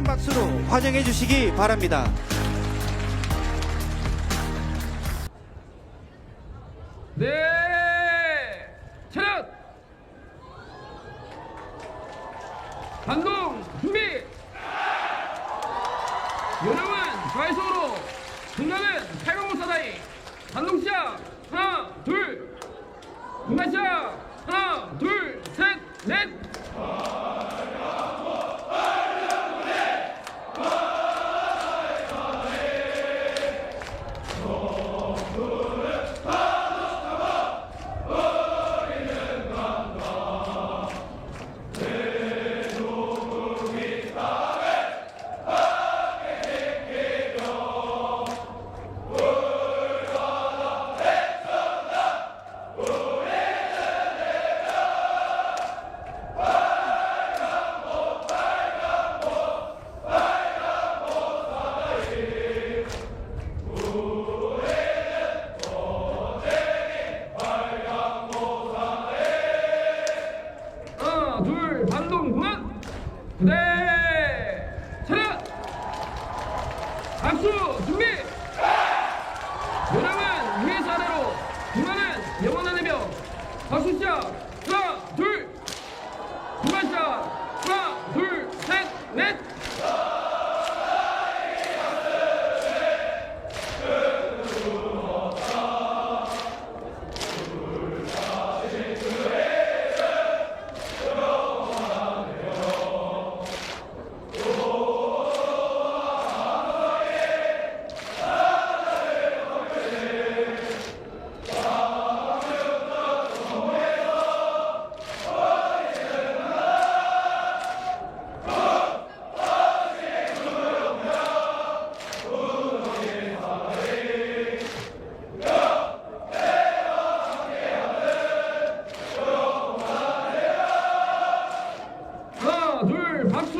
시원한 박수로 환영해 주시기 바랍니다. 네, 차렷! 반동 준비! 요령은 좌회전으로, 중간은 팔공사다이 반동 시 네! 차렷! 박수 준비! 요령은 위에서 아래로, 중간은 영원한 해병. 박수 시작! 하나, 둘! 중간 시작!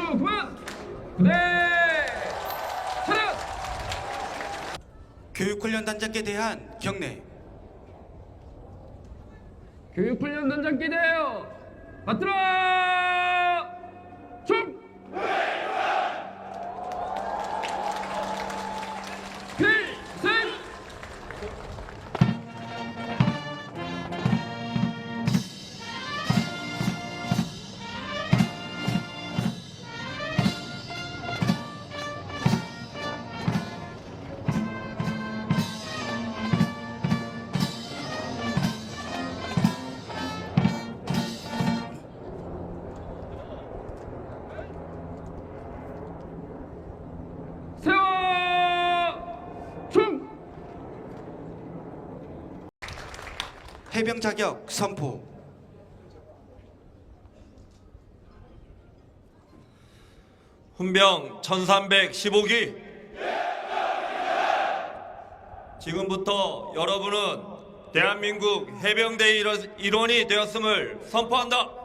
59번 부대 차렷. 교육훈련단장께 대한 경례. 교육훈련단장께 대하여 받들어. 총 필! 네. 네. 해병 자격 선포. 훈병 1315기. 지금부터 여러분은 대한민국 해병대 일원이 되었음을 선포한다.